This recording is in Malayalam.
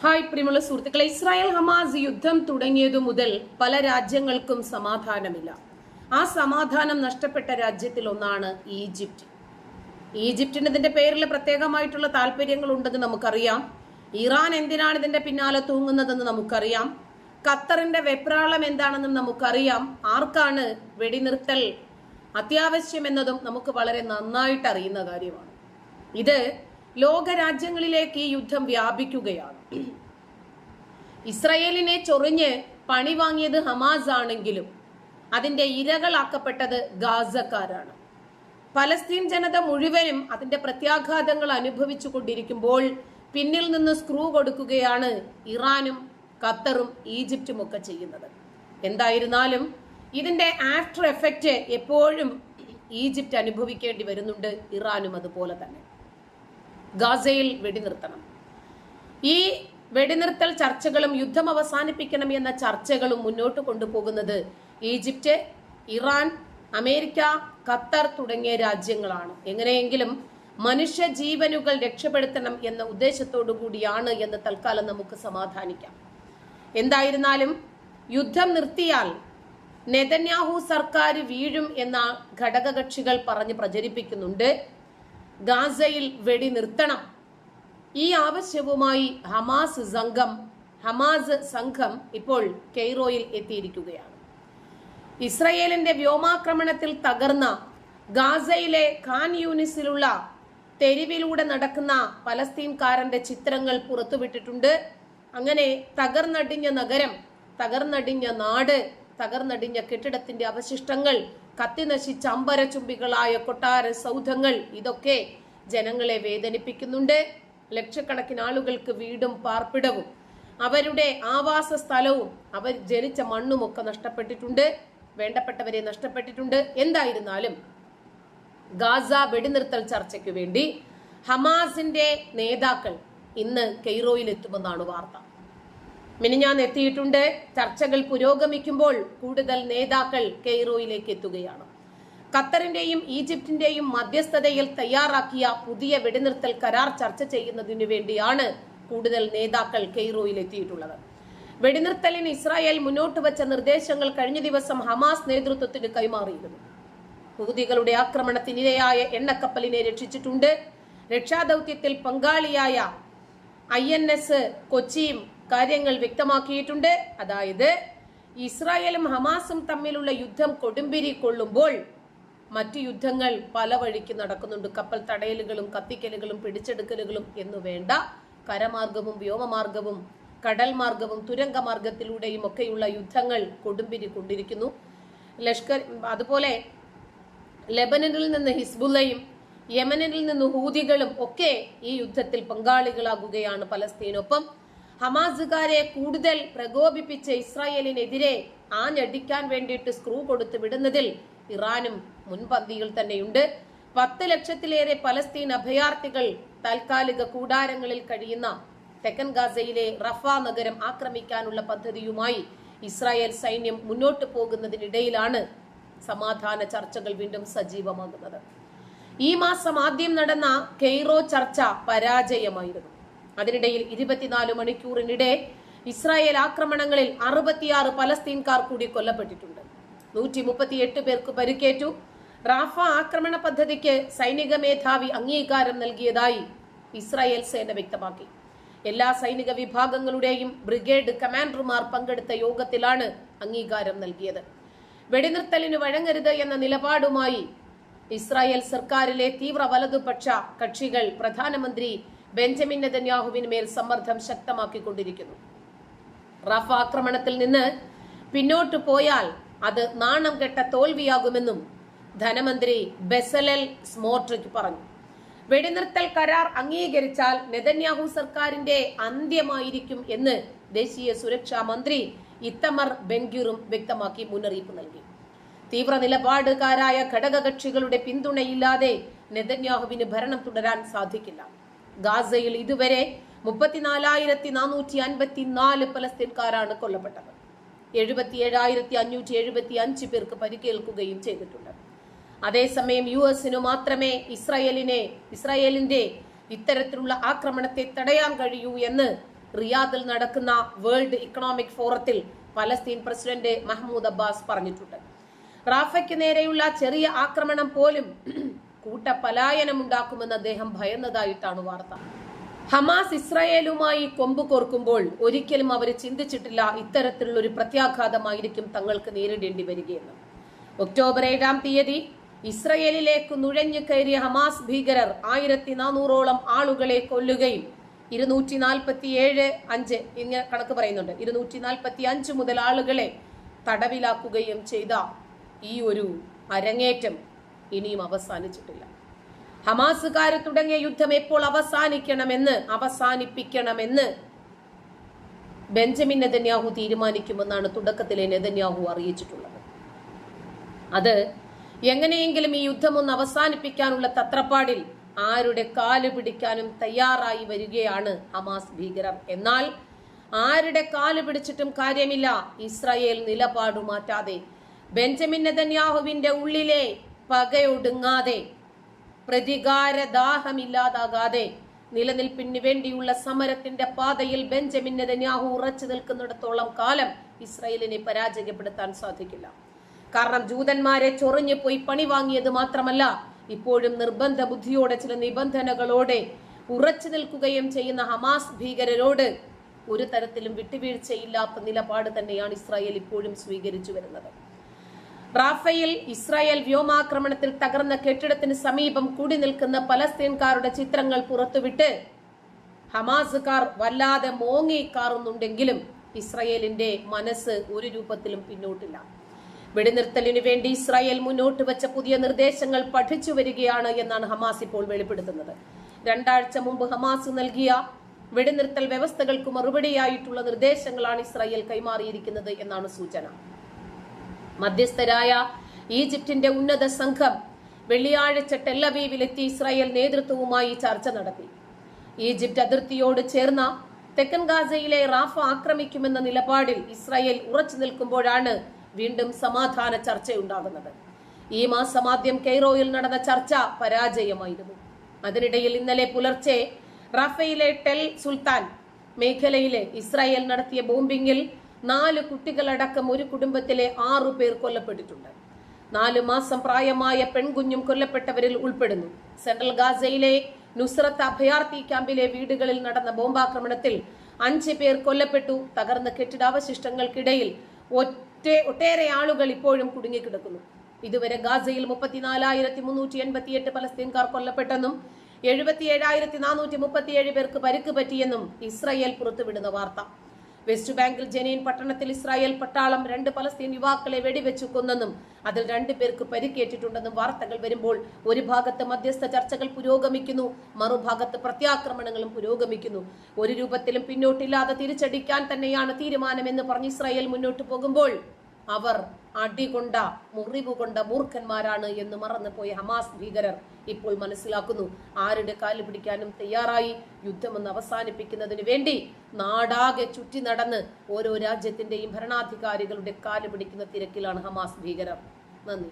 ഹായ് പ്രിയമുള്ള സുഹൃത്തുക്കളെ ഇസ്രായേൽ ഹമാസ് യുദ്ധം തുടങ്ങിയതു മുതൽ പല രാജ്യങ്ങൾക്കും സമാധാനമില്ല. ആ സമാധാനം നഷ്ടപ്പെട്ട രാജ്യത്തിൽ ഒന്നാണ് ഈജിപ്റ്റ്. ഈജിപ്റ്റിന് ഇതിന്റെ പേരിൽ പ്രത്യേകമായിട്ടുള്ള താല്പര്യങ്ങൾ ഉണ്ടെന്ന് നമുക്കറിയാം. ഇറാൻ എന്തിനാണ് ഇതിന്റെ പിന്നാലെ തൂങ്ങുന്നതെന്ന് നമുക്കറിയാം. ഖത്തറിന്റെ വെപ്രാളം എന്താണെന്നും നമുക്കറിയാം. ആർക്കാണ് വെടിനിർത്തൽ അത്യാവശ്യമെന്നതും നമുക്ക് വളരെ നന്നായിട്ട് അറിയുന്ന കാര്യമാണ്. ഇത് ലോകരാജ്യങ്ങളിലേക്ക് ഈ യുദ്ധം വ്യാപിക്കുകയാണ്. ഇസ്രയേലിനെ ചൊറിഞ്ഞ് പണി വാങ്ങിയത് ഹമാസ് ആണെങ്കിലും അതിന്റെ ഇരകളാക്കപ്പെട്ടത് ഗാസക്കാരാണ്. പലസ്തീൻ ജനത മുഴുവനും അതിന്റെ പ്രത്യാഘാതങ്ങൾ അനുഭവിച്ചു കൊണ്ടിരിക്കുമ്പോൾ പിന്നിൽ നിന്ന് സ്ക്രൂ കൊടുക്കുകയാണ് ഇറാനും ഖത്തറും ഈജിപ്തും ഒക്കെ ചെയ്യുന്നത്. എന്തായിരുന്നാലും ഇതിന്റെ ആഫ്റ്റർ എഫക്റ്റ് എപ്പോഴും ഈജിപ്റ്റ് അനുഭവിക്കേണ്ടി വരുന്നുണ്ട് ഇറാനും അതുപോലെ തന്നെ. ഗാസയിൽ വെടിനിർത്തണം. ഈ വെടിനിർത്തൽ ചർച്ചകളും യുദ്ധം അവസാനിപ്പിക്കണം എന്ന ചർച്ചകളും മുന്നോട്ട് കൊണ്ടുപോകുന്നത് ഈജിപ്റ്റ് ഇറാൻ അമേരിക്ക ഖത്തർ തുടങ്ങിയ രാജ്യങ്ങളാണ്. എങ്ങനെയെങ്കിലും മനുഷ്യ ജീവനുകൾ രക്ഷപ്പെടുത്തണം എന്ന ഉദ്ദേശത്തോടു കൂടിയാണ് എന്ന് തൽക്കാലം നമുക്ക് സമാധാനിക്കാം. എന്തായിരുന്നാലും യുദ്ധം നിർത്തിയാൽ നെതന്യാഹു സർക്കാർ വീഴും എന്ന ഘടകകക്ഷികൾ പറഞ്ഞ് പ്രചരിപ്പിക്കുന്നുണ്ട്. ഗാസയിൽ വെടി നിർത്തണം ഈ ആവശ്യവുമായി ഹമാസ് സംഘം ഹമാസ് സംഘം ഇപ്പോൾ കെയ്റോയിൽ എത്തിയിരിക്കുകയാണ്. ഇസ്രയേലിന്റെ വ്യോമാക്രമണത്തിൽ തകർന്ന ഗാസയിലെ ഖാൻ യൂണിസിലുള്ള തെരുവിലൂടെ നടക്കുന്ന പലസ്തീൻകാരന്റെ ചിത്രങ്ങൾ പുറത്തുവിട്ടിട്ടുണ്ട്. അങ്ങനെ തകർന്നടിഞ്ഞ നഗരം തകർന്നടിഞ്ഞ നാട് തകർന്നടിഞ്ഞ കെട്ടിടത്തിന്റെ അവശിഷ്ടങ്ങൾ കത്തിനശിച്ച അമ്പരചുംബികളായ കൊട്ടാര സൗധങ്ങൾ ഇതൊക്കെ ജനങ്ങളെ വേദനിപ്പിക്കുന്നുണ്ട്. ലക്ഷക്കണക്കിന് ആളുകൾക്ക് വീടും പാർപ്പിടവും അവരുടെ ആവാസ സ്ഥലവും അവർ ജനിച്ച മണ്ണും ഒക്കെ നഷ്ടപ്പെട്ടിട്ടുണ്ട്. വേണ്ടപ്പെട്ടവരെ നഷ്ടപ്പെട്ടിട്ടുണ്ട്. എന്തായിരുന്നാലും ഗാസ വെടിനിർത്തൽ ചർച്ചയ്ക്ക് വേണ്ടി ഹമാസിന്റെ നേതാക്കൾ ഇന്ന് കെയ്റോയിൽ എത്തുമെന്നാണ് വാർത്ത മിനിഞ്ഞാൻ എത്തിയിട്ടുണ്ട്. ചർച്ചകൾ പുരോഗമിക്കുമ്പോൾ കൂടുതൽ നേതാക്കൾ കെയ്റോയിലേക്ക് എത്തുകയാണ്. ഖത്തറിന്റെയും ഈജിപ്തിന്റെയും മധ്യസ്ഥതയിൽ തയ്യാറാക്കിയ പുതിയ വെടിനിർത്തൽ കരാർ ചർച്ച ചെയ്യുന്നതിനു വേണ്ടിയാണ് കൂടുതൽ നേതാക്കൾ കെയ്റോയിൽ എത്തിയിട്ടുള്ളത് വെടിനിർത്തലിന് ഇസ്രായേൽ മുന്നോട്ട് വച്ച നിർദ്ദേശങ്ങൾ കഴിഞ്ഞ ദിവസം ഹമാസ് നേതൃത്വത്തിന് കൈമാറിയിരുന്നു. ഹൂതികളുടെ ആക്രമണത്തിനിരയായ എണ്ണക്കപ്പലിനെ രക്ഷിച്ചിട്ടുണ്ട്. രക്ഷാദൌത്യത്തിൽ പങ്കാളിയായ ഐ എൻ എസ് കൊച്ചിയും കാര്യങ്ങൾ വ്യക്തമാക്കിയിട്ടുണ്ട്. അതായത് ഇസ്രായേലും ഹമാസും തമ്മിലുള്ള യുദ്ധം കൊടുമ്പിരി കൊള്ളുമ്പോൾ മറ്റു യുദ്ധങ്ങൾ പല വഴിക്ക് നടക്കുന്നുണ്ട്. കപ്പൽ തടയലുകളും കത്തിക്കലുകളും പിടിച്ചെടുക്കലുകളും എന്നു വേണ്ട. കരമാർഗവും വ്യോമമാർഗവും കടൽ മാർഗവും തുരങ്ക മാർഗത്തിലൂടെയും ഒക്കെയുള്ള യുദ്ധങ്ങൾ കൊടുമ്പിരി കൊണ്ടിരിക്കുന്നു. ലഷ്കർ അതുപോലെ ലെബനനിൽ നിന്ന് ഹിസ്ബുല്ലയും യമനിൽ നിന്ന് ഹൂതികളും ഒക്കെ ഈ യുദ്ധത്തിൽ പങ്കാളികളാകുകയാണ് പലസ്തീനൊപ്പം. ഹമാസുകാരെ കൂടുതൽ പ്രകോപിപ്പിച്ച് ഇസ്രായേലിനെതിരെ ആഞ്ഞടിക്കാൻ വേണ്ടിയിട്ട് സ്ക്രൂ കൊടുത്ത് വിടുന്നതിൽ ഇറാനും മുൻപന്തിയിൽ തന്നെയുണ്ട്. പത്ത് ലക്ഷത്തിലേറെ പലസ്തീൻ അഭയാർത്ഥികൾ താൽക്കാലിക കൂടാരങ്ങളിൽ കഴിയുന്ന തെക്കൻ ഗാസയിലെ റഫ നഗരം ആക്രമിക്കാനുള്ള പദ്ധതിയുമായി ഇസ്രായേൽ സൈന്യം മുന്നോട്ട് പോകുന്നതിനിടയിലാണ് സമാധാന ചർച്ചകൾ വീണ്ടും സജീവമാകുന്നത്. ഈ മാസം ആദ്യം നടന്ന കെയ്റോ ചർച്ച പരാജയമായിരുന്നു. അതിനിടയിൽ ഇരുപത്തിനാല് മണിക്കൂറിനിടെ ഇസ്രായേൽ ആക്രമണങ്ങളിൽ അറുപത്തിയാറ് പലസ്തീൻകാർ കൂടി കൊല്ലപ്പെട്ടിട്ടുണ്ട്. നൂറ്റി മുപ്പത്തിയെട്ട് പേർക്ക് പരിക്കേറ്റു. റാഫ ആക്രമണ പദ്ധതിക്ക് സൈനിക മേധാവി അംഗീകാരം നൽകിയതായി ഇസ്രായേൽ സേന വ്യക്തമാക്കി. എല്ലാ സൈനിക വിഭാഗങ്ങളുടെയും ബ്രിഗേഡ് കമാൻഡർമാർ പങ്കെടുത്ത യോഗത്തിലാണ് അംഗീകാരം നൽകിയത്. വെടിനിർത്തലിന് വഴങ്ങരുത് എന്ന നിലപാടുമായി ഇസ്രായേൽ സർക്കാരിലെ തീവ്ര വലതുപക്ഷ കക്ഷികൾ പ്രധാനമന്ത്രി ബെഞ്ചമിൻ നെതന്യാഹുവിന് മേൽ സമ്മർദ്ദം ശക്തമാക്കിക്കൊണ്ടിരിക്കുന്നു. റഫ ആക്രമണത്തിൽ നിന്ന് പിന്നോട്ടു പോയാൽ അത് നാണം കെട്ട തോൽവിയാകുമെന്നും ധനമന്ത്രി ബെസലൽ സ്മോട്രിക് പറഞ്ഞു. വെടിനിർത്തൽ കരാർ അംഗീകരിച്ചാൽ നെതന്യാഹു സർക്കാരിന്റെ അന്ത്യമായിരിക്കും എന്ന് ദേശീയ സുരക്ഷാ മന്ത്രി ഇത്തമർ ബെൻഗ്യൂറും വ്യക്തമാക്കി മുന്നറിയിപ്പ് നൽകി. തീവ്ര നിലപാടുകാരായ ഘടകകക്ഷികളുടെ പിന്തുണയില്ലാതെ നെതന്യാഹുവിന് ഭരണം തുടരാൻ സാധിക്കില്ല. ഗാസയിൽ ഇതുവരെ മുപ്പത്തിനാലായിരത്തി നാനൂറ്റി അൻപത്തിനാല് പലസ്തീൻകാരാണ് കൊല്ലപ്പെട്ടത്. എഴുപത്തിയേഴായിരത്തി അഞ്ഞൂറ്റി എഴുപത്തി അഞ്ച് പേർക്ക് പരിക്കേൽക്കുകയും ചെയ്തിട്ടുണ്ട്. അതേസമയം യു എസിനു മാത്രമേ ഇസ്രായേലിനെ ഇസ്രായേലിന്റെ ഇത്തരത്തിലുള്ള ആക്രമണത്തെ തടയാൻ കഴിയൂ എന്ന് റിയാദിൽ നടക്കുന്ന വേൾഡ് ഇക്കണോമിക് ഫോറത്തിൽ പലസ്തീൻ പ്രസിഡന്റ് മഹ്മൂദ് അബ്ബാസ് പറഞ്ഞിട്ടുണ്ട്. റാഫയ്ക്ക് നേരെയുള്ള ചെറിയ ആക്രമണം പോലും കൂട്ട ഉണ്ടാക്കുമെന്ന് അദ്ദേഹം ഭയന്നതായിട്ടാണ് വാർത്ത. ഹമാസ് ഇസ്രായേലുമായി കൊമ്പ് കോർക്കുമ്പോൾ ഒരിക്കലും അവർ ചിന്തിച്ചിട്ടില്ല ഇത്തരത്തിലുള്ള ഒരു പ്രത്യാഘാതമായിരിക്കും തങ്ങൾക്ക് നേരിടേണ്ടി വരികയെന്ന്. ഒക്ടോബർ ഏഴാം തീയതി ഇസ്രയേലിലേക്ക് നുഴഞ്ഞു കയറിയ ഹമാസ് ഭീകരർ ആയിരത്തി നാനൂറോളം ആളുകളെ കൊല്ലുകയും ഇരുന്നൂറ്റി നാൽപ്പത്തി ഏഴ് അഞ്ച് ഇങ്ങനെ കണക്ക് പറയുന്നുണ്ട്. ഇരുന്നൂറ്റി നാൽപ്പത്തി അഞ്ച് മുതൽ ആളുകളെ തടവിലാക്കുകയും ചെയ്ത ഈ ഒരു അരങ്ങേറ്റം ഇനിയും അവസാനിച്ചിട്ടില്ല. ഹമാസുകാർ തുടങ്ങിയ യുദ്ധം എപ്പോൾ അവസാനിക്കണമെന്ന് അവസാനിപ്പിക്കണമെന്ന് ബെഞ്ചമിൻ നെതന്യാഹു തീരുമാനിക്കുമെന്നാണ് തുടക്കത്തിലെ നെതന്യാഹു അറിയിച്ചിട്ടുള്ളത്. അത് എങ്ങനെയെങ്കിലും ഈ യുദ്ധം ഒന്ന് അവസാനിപ്പിക്കാനുള്ള തത്രപ്പാടിൽ ആരുടെ കാൽ പിടിക്കാനും തയ്യാറായി വരികയാണ് ഹമാസ് ഭീകരം എന്നാൽ ആരുടെ കാൽ പിടിച്ചിട്ടും കാര്യമില്ല. ഇസ്രായേൽ നിലപാടു മാറ്റാതെ ബെഞ്ചമിൻ നെതന്യാഹുവിന്റെ ഉള്ളിലെ പകയൊടുങ്ങാതെ പ്രതികാരദാഹമില്ലാതാകാതെ നിലനിൽപ്പിന് വേണ്ടിയുള്ള സമരത്തിന്റെ പാതയിൽ ബെഞ്ചമിൻ നെതന്യാഹു ഉറച്ചു നിൽക്കുന്നിടത്തോളം കാലം ഇസ്രയേലിനെ പരാജയപ്പെടുത്താൻ സാധിക്കില്ല. കാരണം ജൂതന്മാരെ ചൊറിഞ്ഞു പോയി പണി വാങ്ങിയത് മാത്രമല്ല ഇപ്പോഴും നിർബന്ധ ബുദ്ധിയോടെ ചില നിബന്ധനകളോടെ ഉറച്ചു നിൽക്കുകയും ചെയ്യുന്ന ഹമാസ് ഭീകരരോട് ഒരു തരത്തിലും വിട്ടുവീഴ്ചയില്ലാത്ത നിലപാട് തന്നെയാണ് ഇസ്രായേൽ ഇപ്പോഴും സ്വീകരിച്ചു വരുന്നത്. റാഫയിൽ ഇസ്രായേൽ വ്യോമാക്രമണത്തിൽ തകർന്ന കെട്ടിടത്തിന് സമീപം കൂടി നിൽക്കുന്ന പലസ്തീൻകാരുടെ ചിത്രങ്ങൾ പുറത്തുവിട്ട് ഹമാസുകാർ വല്ലാതെ മോങ്ങി മോങ്ങിക്കാറുന്നുണ്ടെങ്കിലും ഇസ്രായേലിന്റെ മനസ്സ് ഒരു രൂപത്തിലും പിന്നോട്ടില്ല. വെടിനിർത്തലിനു വേണ്ടി ഇസ്രായേൽ മുന്നോട്ട് വെച്ച പുതിയ നിർദ്ദേശങ്ങൾ പഠിച്ചു വരികയാണ് എന്നാണ് ഹമാസ് ഇപ്പോൾ വെളിപ്പെടുത്തുന്നത്. രണ്ടാഴ്ച മുമ്പ് ഹമാസ് നൽകിയ വെടിനിർത്തൽ വ്യവസ്ഥകൾക്ക് മറുപടിയായിട്ടുള്ള നിർദ്ദേശങ്ങളാണ് ഇസ്രായേൽ കൈമാറിയിരിക്കുന്നത് എന്നാണ് സൂചന. മധ്യസ്ഥരായ ഈജിപ്തിന്റെ ഉന്നത സംഘം വെള്ളിയാഴ്ച ടെല്ലവീവിലെത്തി ഇസ്രായേൽ നേതൃത്വവുമായി ചർച്ച നടത്തി. ഈജിപ്ത് അതിർത്തിയോട് ചേർന്ന തെക്കൻ ഗാസയിലെ റാഫ ആക്രമിക്കുമെന്ന നിലപാടിൽ ഇസ്രായേൽ ഉറച്ചു നിൽക്കുമ്പോഴാണ് വീണ്ടും സമാധാന ചർച്ചയുണ്ടാകുന്നത്. ഈ മാസം ആദ്യം കെയ്റോയിൽ നടന്ന ചർച്ച പരാജയമായിരുന്നു. അതിനിടയിൽ ഇന്നലെ പുലർച്ചെ റാഫയിലെ ടെൽ സുൽത്താൻ മേഖലയിലെ ഇസ്രായേൽ നടത്തിയ ബോംബിംഗിൽ നാല് കുട്ടികളടക്കം ഒരു കുടുംബത്തിലെ ആറു പേർ കൊല്ലപ്പെട്ടിട്ടുണ്ട്. നാലു മാസം പ്രായമായ പെൺകുഞ്ഞും കൊല്ലപ്പെട്ടവരിൽ ഉൾപ്പെടുന്നു. സെൻട്രൽ ഗാസയിലെ നുസ്രത്ത് അഭയാർത്ഥി ക്യാമ്പിലെ വീടുകളിൽ നടന്ന ബോംബാക്രമണത്തിൽ അഞ്ച് പേർ കൊല്ലപ്പെട്ടു. തകർന്ന കെട്ടിടാവശിഷ്ടങ്ങൾക്കിടയിൽ ഒറ്റ ഒട്ടേറെ ആളുകൾ ഇപ്പോഴും കുടുങ്ങിക്കിടക്കുന്നു. ഇതുവരെ ഗാസയിൽ മുപ്പത്തിനാലായിരത്തി മുന്നൂറ്റി എൺപത്തിയെട്ട് പലസ്തീൻകാർ കൊല്ലപ്പെട്ടെന്നും എഴുപത്തി ഏഴായിരത്തി നാനൂറ്റി മുപ്പത്തിയേഴ് പേർക്ക് പരിക്ക് പറ്റിയെന്നും ഇസ്രയേൽ പുറത്തുവിടുന്ന വാർത്ത. വെസ്റ്റ് ബാങ്കിൽ ജനീൻ പട്ടണത്തിൽ ഇസ്രായേൽ പട്ടാളം രണ്ട് പലസ്തീൻ യുവാക്കളെ വെടിവെച്ചു കൊന്നെന്നും അതിൽ രണ്ടു പേർക്ക് പരിക്കേറ്റിട്ടുണ്ടെന്നും വാർത്തകൾ വരുമ്പോൾ ഒരു ഭാഗത്ത് മധ്യസ്ഥ ചർച്ചകൾ പുരോഗമിക്കുന്നു മറുഭാഗത്ത് പ്രത്യാക്രമണങ്ങളും പുരോഗമിക്കുന്നു. ഒരു രൂപത്തിലും പിന്നോട്ടില്ലാതെ തിരിച്ചടിക്കാൻ തന്നെയാണ് തീരുമാനമെന്ന് പറഞ്ഞ് ഇസ്രായേൽ മുന്നോട്ട് പോകുമ്പോൾ അവർ അടികൊണ്ട മുറിവുകൊണ്ട മൂർഖന്മാരാണ് എന്ന് മറന്നുപോയ ഹമാസ് ഭീകരർ ഇപ്പോൾ മനസ്സിലാക്കുന്നു. ആരുടെ കാൽ പിടിക്കാനും തയ്യാറായി യുദ്ധമെന്ന് അവസാനിപ്പിക്കുന്നതിന് വേണ്ടി നാടാകെ ചുറ്റി നടന്ന് ഓരോ രാജ്യത്തിന്റെയും ഭരണാധികാരികളുടെ കാൽ പിടിക്കുന്ന തിരക്കിലാണ് ഹമാസ് ഭീകരർ. നന്ദി.